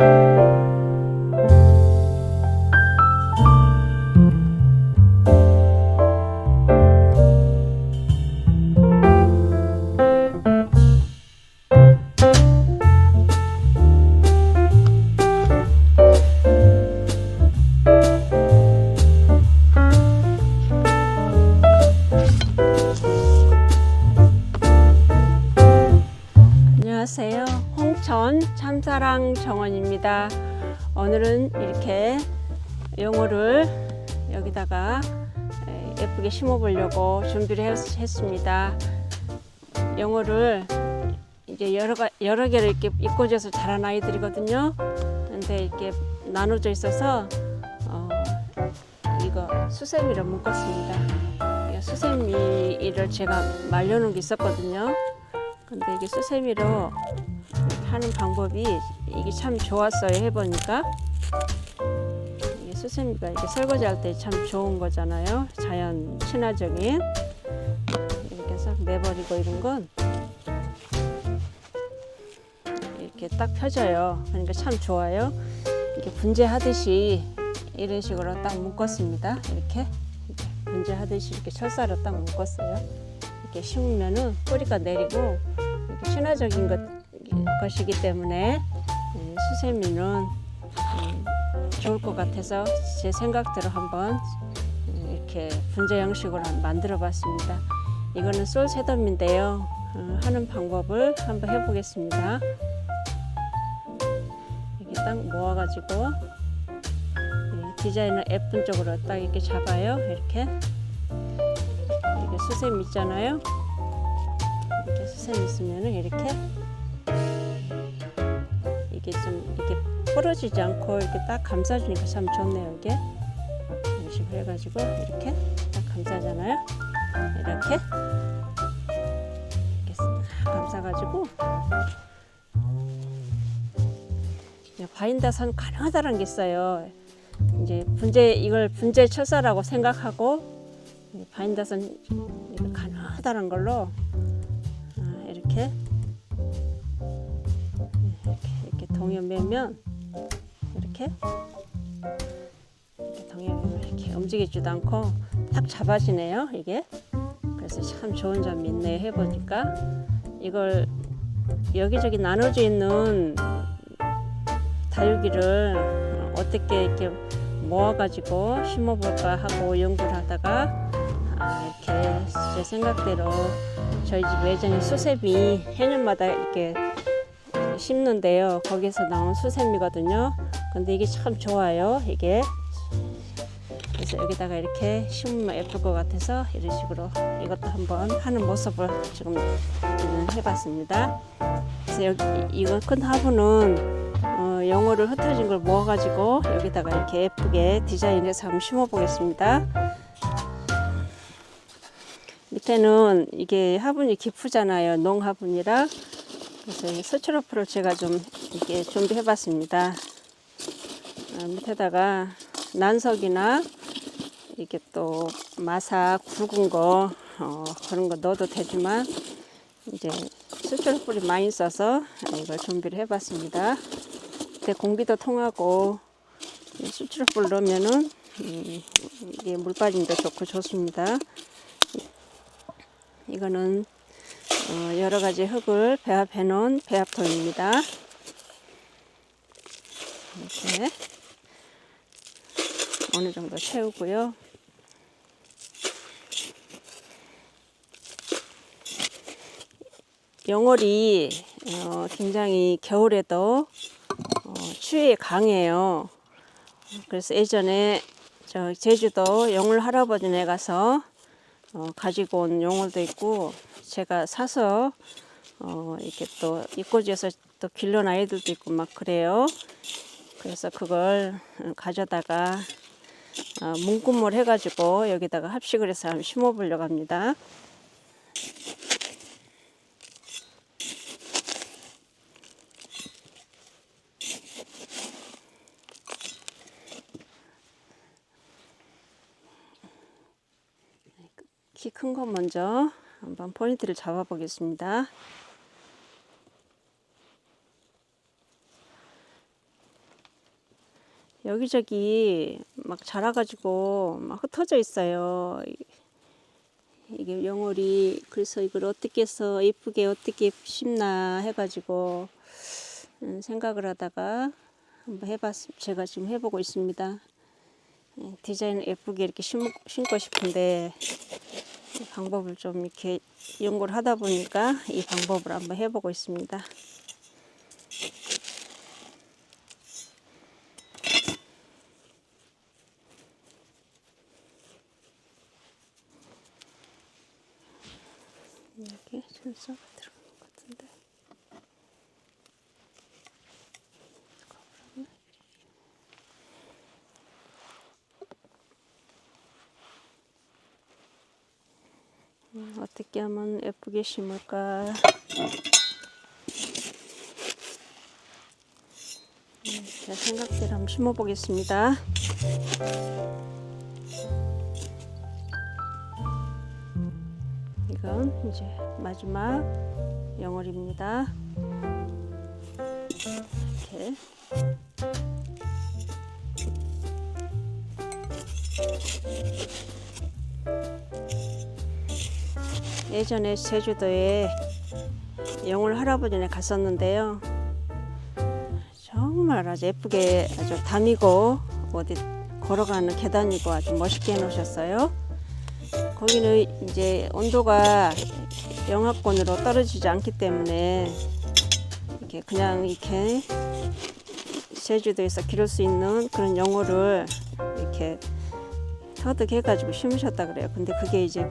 안녕 참사랑 정원입니다. 오늘은 이렇게 영어를 여기다가 에, 예쁘게 심어 보려고 준비를 했, 했습니다. 영어를 이제 여러 가, 여러 개를 이렇게 입고져서 자란 아이들이거든요. 근데 이렇게 나눠져 있어서 어, 이거 수세미를 묶었습니다. 이 수세미를 제가 말려놓은 게 있었거든요. 근데 이게 수세미로 하는 방법이 이게 참 좋았어요 해보니까. 이게 수세미가 이렇게 설거지할 때 참 좋은 거잖아요. 자연 친화적인. 이렇게 싹 내버리고 이런 건 이렇게 딱 펴져요. 그러니까 참 좋아요. 이렇게 분재하듯이 이런 식으로 딱 묶었습니다. 이렇게, 분재하듯이 이렇게 철사로 딱 묶었어요. 이렇게 심으면은 뿌리가 내리고 이렇게 신화적인 것, 것이기 때문에 음, 수세미는 음, 좋을 것 같아서 제 생각대로 한번 음, 이렇게 분재 형식으로 만들어 봤습니다. 이거는 솔세덤인데요. 어, 하는 방법을 한번 해보겠습니다. 이렇게 딱 모아가지고 이 디자인을 예쁜 쪽으로 딱 이렇게 잡아요. 이렇게 이게 수세미 있잖아요. 이렇게 수세미 있으면은 이렇게 이게 좀 이렇게 부러지지 않고 이렇게 딱 감싸주니까 참 좋네요. 이게 식으로 해가지고 이렇게 딱 감싸잖아요. 이렇게 이렇게 싹 감싸가지고 바인다선 가능하다는 게 있어요. 이제 분재 이걸 분재 철사라고 생각하고 이 바인다선 이렇게 가능하다는 걸로 동여 매면 이렇게 이렇게 동여 매면 이렇게 움직이지도 않고 딱 잡아지네요 이게. 그래서 참 좋은 점이 있네요 해보니까. 이걸 여기저기 나눠져 있는 다육이를 어떻게 이렇게 모아가지고 심어볼까 하고 연구를 하다가 아, 이렇게 제 생각대로 저희 집 외장에 수세미 해년마다 이렇게 심는데요. 거기서 나온 수세미거든요. 근데 이게 참 좋아요. 이게 그래서 여기다가 이렇게 심으면 예쁠 것 같아서 이런 식으로 이것도 한번 하는 모습을 지금 해봤습니다. 그래서 여기 이거 큰 화분은 어, 영어를 흩어진 걸 모아가지고 여기다가 이렇게 예쁘게 디자인해서 한번 심어 보겠습니다. 밑에는 이게 화분이 깊으잖아요. 농화분이라. 그래서 이 스트로프를 제가 좀 이렇게 준비해 봤습니다. 아, 밑에다가 난석이나 이게 또 마사 굵은 거 어, 그런 거 넣어도 되지만 이제 스트로프를 많이 써서 이걸 준비를 해 봤습니다. 밑에 공기도 통하고 스트로프를 넣으면은 음, 이게 물 빠짐도 좋고 좋습니다. 이거는 어, 여러 가지 흙을 배합해 놓은 배합토입니다. 이렇게 어느 정도 채우고요. 영월이 어, 굉장히 겨울에도 어, 추위에 강해요. 그래서 예전에 저 제주도 영월 할아버지네 가서 어, 가지고 온 용어도 있고 제가 사서 어, 이렇게 또 입고지에서 또 길러온 아이들도 있고 막 그래요. 그래서 그걸 어, 가져다가 어, 문구물 해가지고 여기다가 합식을 해서 한번 심어보려고 합니다. 큰거 먼저 한번 포인트를 잡아 보겠습니다. 여기저기 막 자라가지고 막 흩어져 있어요. 이- 이게 영월이 그래서 이걸 어떻게 해서 예쁘게 어떻게 심나 해가지고 음, 생각을 하다가 한번 해봤 제가 지금 해보고 있습니다. 예, 디자인 예쁘게 이렇게 심, 심고 싶은데 이 방법을 좀 이렇게 연구를 하다 보니까 이 방법을 한번 해보고 있습니다. 여기 순서가 들어간 것 같은데. 음, 어떻게 하면 예쁘게 심을까? 음, 제 생각대로 한번 심어 보겠습니다. 이건 이제 마지막 영월입니다. 이렇게 예전에 제주도에 영월 할아버지네 갔었는데요. 정말 아주 예쁘게 아주 담이고 어디 걸어가는 계단이고 아주 멋있게 해놓으셨어요. 거기는 이제 온도가 영하권으로 떨어지지 않기 때문에 이렇게 그냥 이렇게 제주도에서 기를 수 있는 그런 영어를 이렇게 터득해가지고 심으셨다 그래요. 근데 그게 이제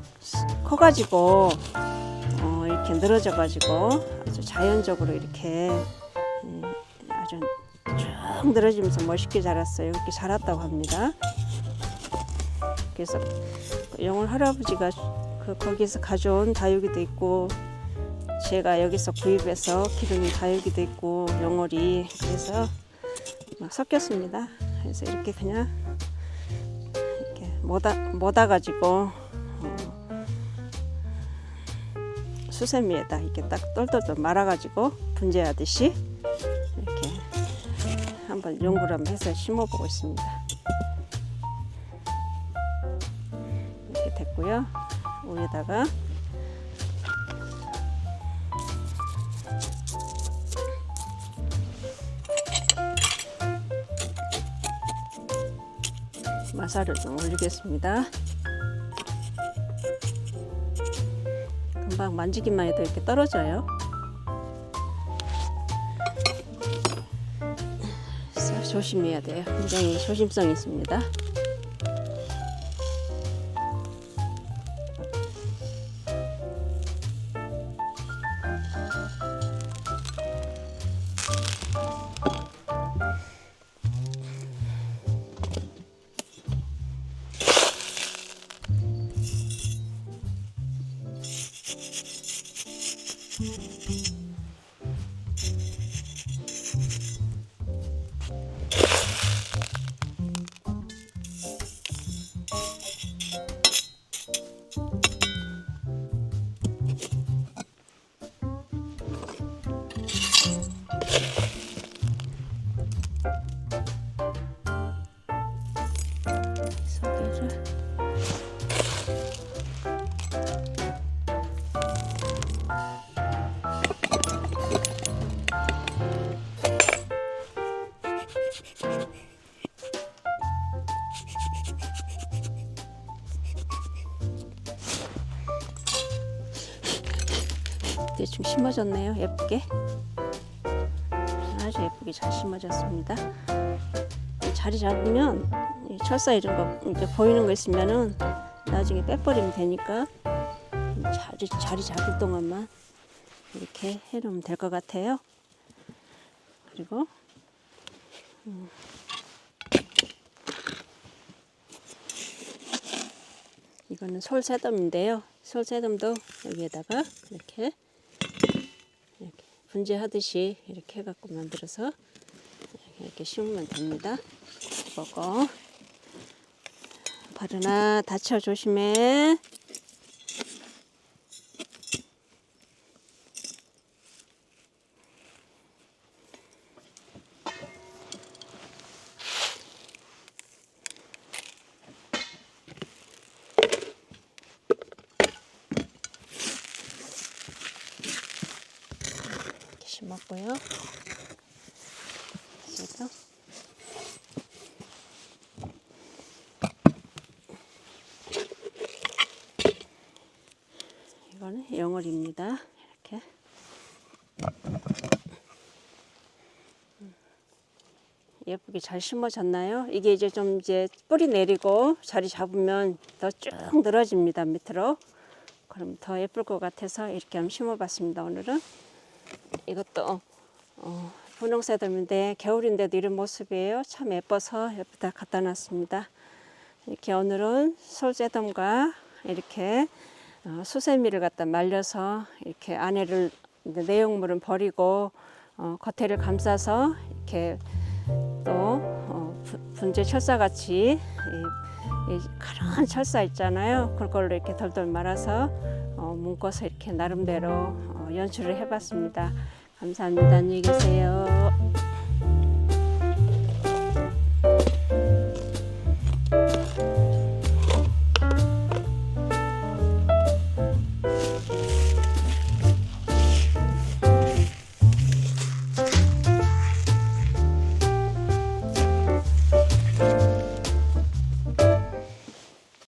커가지고 어, 이렇게 늘어져가지고 아주 자연적으로 이렇게 음, 아주 쭉 늘어지면서 멋있게 자랐어요. 이렇게 자랐다고 합니다. 그래서 영월 할아버지가 그 거기서 가져온 다육이도 있고 제가 여기서 구입해서 기르는 다육이도 있고 영월이 그래서 막 섞였습니다. 그래서 이렇게 그냥 모다 모다 가지고 어, 수세미에다 이렇게 딱 똘똘똘 말아 가지고 분재하듯이 이렇게 한번 연구를 한번 해서 심어 보고 있습니다. 이렇게 됐고요. 위에다가 마사를 좀 올리겠습니다. 금방 만지기만 해도 이렇게 떨어져요. 조심해야 돼요. 굉장히 조심성이 있습니다. 대충 심어졌네요. 예쁘게. 아주 예쁘게 잘 심어졌습니다. 자리 잡으면 이 철사 이런 거 이렇게 보이는 거 있으면은 나중에 빼버리면 되니까 자리 자리 잡을 동안만 이렇게 해놓으면 될 것 같아요. 그리고 음. 이거는 솔새덤인데요. 솔새덤도 여기에다가 이렇게 분재하듯이 이렇게 해갖고 만들어서 이렇게 심으면 됩니다. 보고 바르나 다쳐 조심해. 심었고요. 그래서 이거는 영월입니다. 이렇게. 음. 예쁘게 잘 심어졌나요? 이게 이제 좀 이제 뿌리 내리고 자리 잡으면 더 쭉 늘어집니다 밑으로. 그럼 더 예쁠 것 같아서 이렇게 한번 심어봤습니다 오늘은. 이것도 어, 분홍새돔인데 겨울인데도 이런 모습이에요. 참 예뻐서 옆에다 갖다 놨습니다. 이렇게 오늘은 솔새돔과 이렇게 어, 수세미를 갖다 말려서 이렇게 안에를 내용물은 버리고 어, 겉에를 감싸서 이렇게 또 어, 분- 분재 철사 같이 이, 이 가른 철사 있잖아요. 그걸로 이렇게 덜덜 말아서 어, 묶어서 이렇게 나름대로 어, 연출을 해봤습니다. 감사합니다. 안녕히 계세요.